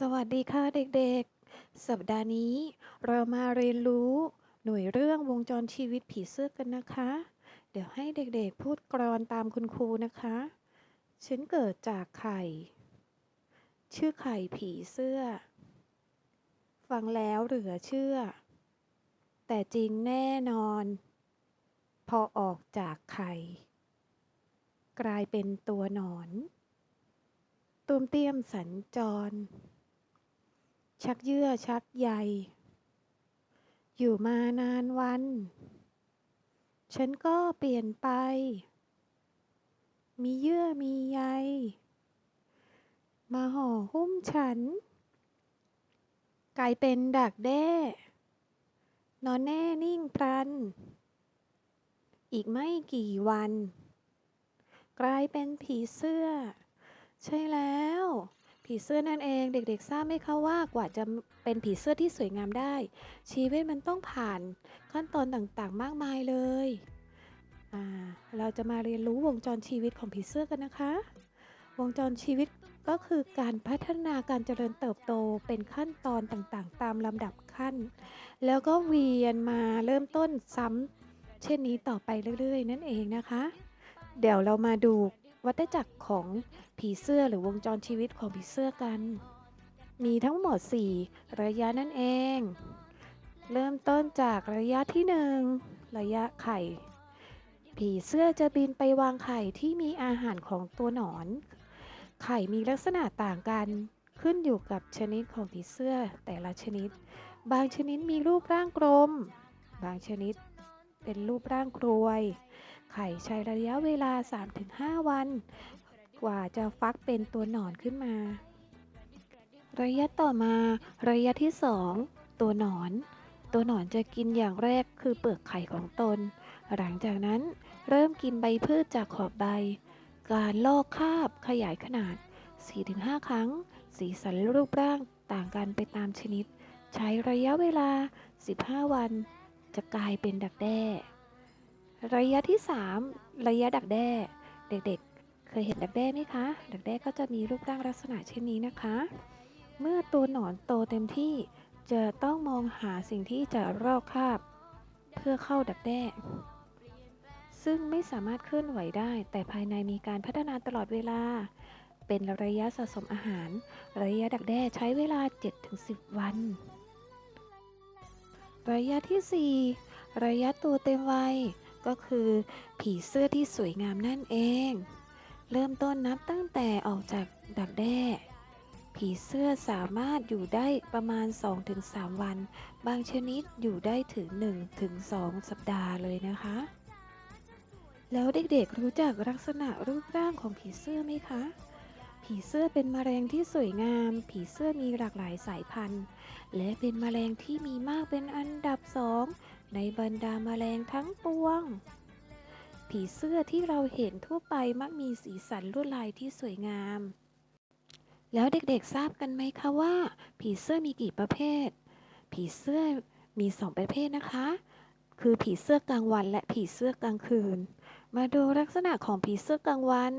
สวัสดีค่ะเด็กๆ สัปดาห์นี้เรามาเรียนรู้หน่วยเรื่องวงจรชีวิตผีเสื้อกันนะคะ เดี๋ยวให้เด็กๆพูดกรอนตามคุณครูนะคะ ฉันเกิดจากไข่ ชื่อไข่ผีเสื้อ ฟังแล้วเหลือเชื่อ แต่จริงแน่นอน พอออกจากไข่ กลายเป็นตัวหนอน ตุ้มเตี้ยมสัญจร ชักเยื่อชักใยอยู่มานานวัน ฉันก็เปลี่ยนไป มีเยื่อมีใย มาห่อหุ้มฉัน กลายเป็นดักแด้ นอนแน่นิ่งพรัน อีกไม่กี่วัน กลายเป็นผีเสื้อ ใช่แล้ว ผีเสื้อนั่นเองเด็กๆ ทราบไหมคะว่ากว่าจะเป็นผีเสื้อที่สวยงามได้ ชีวิตมันต้องผ่านขั้นตอนต่างๆ มากมายเลยอ่าเราจะมาเรียนรู้วงจรชีวิตของผีเสื้อกันนะคะ วงจรชีวิตก็คือการพัฒนาการเจริญเติบโตเป็นขั้นตอนต่างๆ ตามลำดับขั้น แล้วก็เวียนมาเริ่มต้นซ้ำเช่นนี้ต่อไปเรื่อยๆ นั่นเองนะคะ เดี๋ยวเรามาดู วัฏจักรของผีเสื้อหรือวงจรชีวิตของผีเสื้อกัน มีทั้งหมด 4 ระยะนั่นเอง เริ่มต้นจากระยะที่ 1 ระยะไข่ ผีเสื้อจะบินไปวางไข่ที่มีอาหารของตัวหนอน ไข่มีลักษณะต่างกัน ขึ้นอยู่กับชนิดของผีเสื้อแต่ละชนิด บางชนิดมีรูปร่างกลม บางชนิดเป็นรูปร่างกรวย ไข่ใช้ระยะเวลา 3-5 วัน กว่าจะฟักเป็นตัวหนอนขึ้นมา ระยะต่อมา ระยะที่ 2 ตัวหนอน ตัวหนอนจะกินอย่างแรกคือเปลือกไข่ของตน หลังจากนั้นเริ่มกินใบพืชจากขอบใบ การลอกคาบขยายขนาด 4-5 ครั้ง สีสันรูปร่างต่างกันไปตามชนิด ใช้ระยะเวลา 15 วัน จะกลายเป็นดักแด้ ระยะที่ 3 ระยะดักแด้ เด็กๆ เคยเห็นดักแด้ไหมคะ ดักแด้ก็จะมีรูปร่างลักษณะเช่นนี้นะคะ เมื่อตัวหนอนโตเต็มที่จะต้องมองหาสิ่งที่จะรอกคาบ เพื่อเข้าดักแด้ ซึ่งไม่สามารถเคลื่อนไหวได้ แต่ภายในมีการพัฒนาตลอดเวลา เป็นระยะสะสมอาหาร ระยะดักแด้ใช้เวลา 7-10 วัน ระยะทีสี่4 ระยะตัวเต็มวัย ก็คือผีเสื้อที่สวยงามนั่นเอง เริ่มต้นนับตั้งแต่ออกจากดักแด้ ผีเสื้อสามารถอยู่ได้ประมาณ 2-3 วัน บางชนิดอยู่ได้ถึง 1-2 สัปดาห์เลยนะคะ แล้วเด็กๆรู้จักลักษณะรูปร่างของผีเสื้อไหมคะผีเสื้อเป็นแมลงที่สวยงาม ผีเสื้อมีหลากหลายสายพันธุ์ และเป็นแมลงที่มีมากเป็นอันดับสอง ในบรรดาแมลงทั้งปวง ผีเสื้อที่เราเห็นทั่วไปมักมีสีสันลวดลายที่สวยงาม แล้วเด็กๆทราบกันไหมคะว่า ผีเสื้อมีกี่ประเภท ผีเสื้อมีสองประเภทนะคะ คือผีเสื้อกลางวันและผีเสื้อกลางคืน มาดูลักษณะของผีเสื้อกลางวัน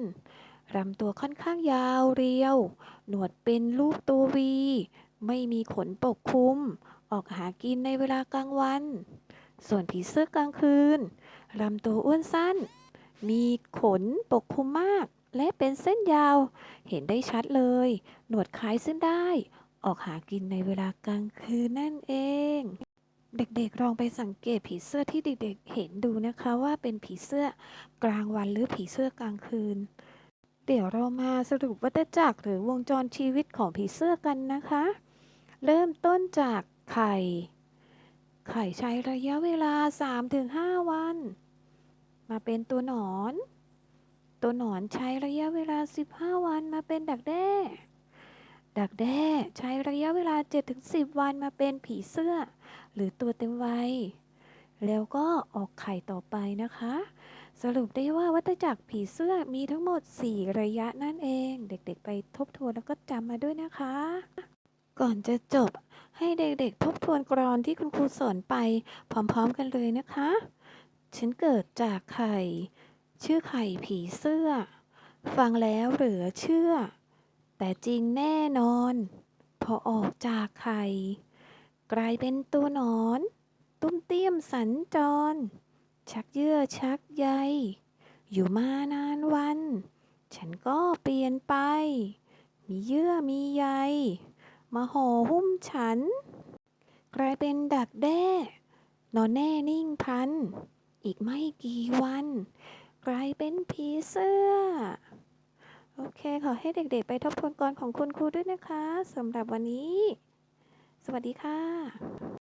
ลำตัวค่อนข้างยาวเรียว หนวดเป็นรูปตัววี ไม่มีขนปกคลุม ออกหากินในเวลากลางวัน ส่วนผีเสื้อกลางคืนลำตัวอ้วนสั้น มีขนปกคลุมมาก และเป็นเส้นยาว เห็นได้ชัดเลย หนวดคล้ายเส้นได้ ออกหากินในเวลากลางคืนนั่นเอง เด็กๆลองไปสังเกตผีเสื้อที่เด็กๆเห็นดูนะคะว่าเป็นผีเสื้อกลางวันหรือผีเสื้อกลางคืน เดี๋ยวเรามาสรุปวัฏจักรหรือวงจรชีวิตของผีเสื้อกันนะคะ เริ่มต้นจากไข่ ไข่ใช้ระยะเวลา 3-5 วัน มาเป็นตัวหนอน ตัวหนอนใช้ระยะเวลา 15 วันมาเป็นดักแด้ ดักแด้ใช้ระยะเวลา 7-10 วันมาเป็นผีเสื้อ หรือตัวเต็มวัย แล้วก็ออกไข่ต่อไปนะคะ สรุปได้ว่าวัฏจักรผีเสื้อมีทั้งหมด 4 ระยะนั่นเอง เด็กๆไปทบทวนแล้วก็จำมาด้วยนะคะ ก่อนจะจบ ให้เด็กๆ ทบทวนกรอนที่คุณครูสอนไป พร้อมๆกันเลยนะคะ ฉันเกิดจากไข่ ชื่อไข่ผีเสื้อ ฟังแล้วเหลือเชื่อ แต่จริงแน่นอน พอออกจากไข่ กลายเป็นตัวหนอน ตุ้มเตี้ยมสัญจร ชักเยื่อชักใย อยู่มานานวัน ฉันก็เปลี่ยนไป มีเยื่อมีใย มาห่อหุ้มฉัน กลายเป็นดักแด้ นอนแน่นิ่งพัน อีกไม่กี่วัน กลายเป็นผีเสื้อ โอเค ขอให้เด็กๆ ไปทบทวนกรของคุณครูด้วยนะคะสำหรับวันนี้ สวัสดีค่ะ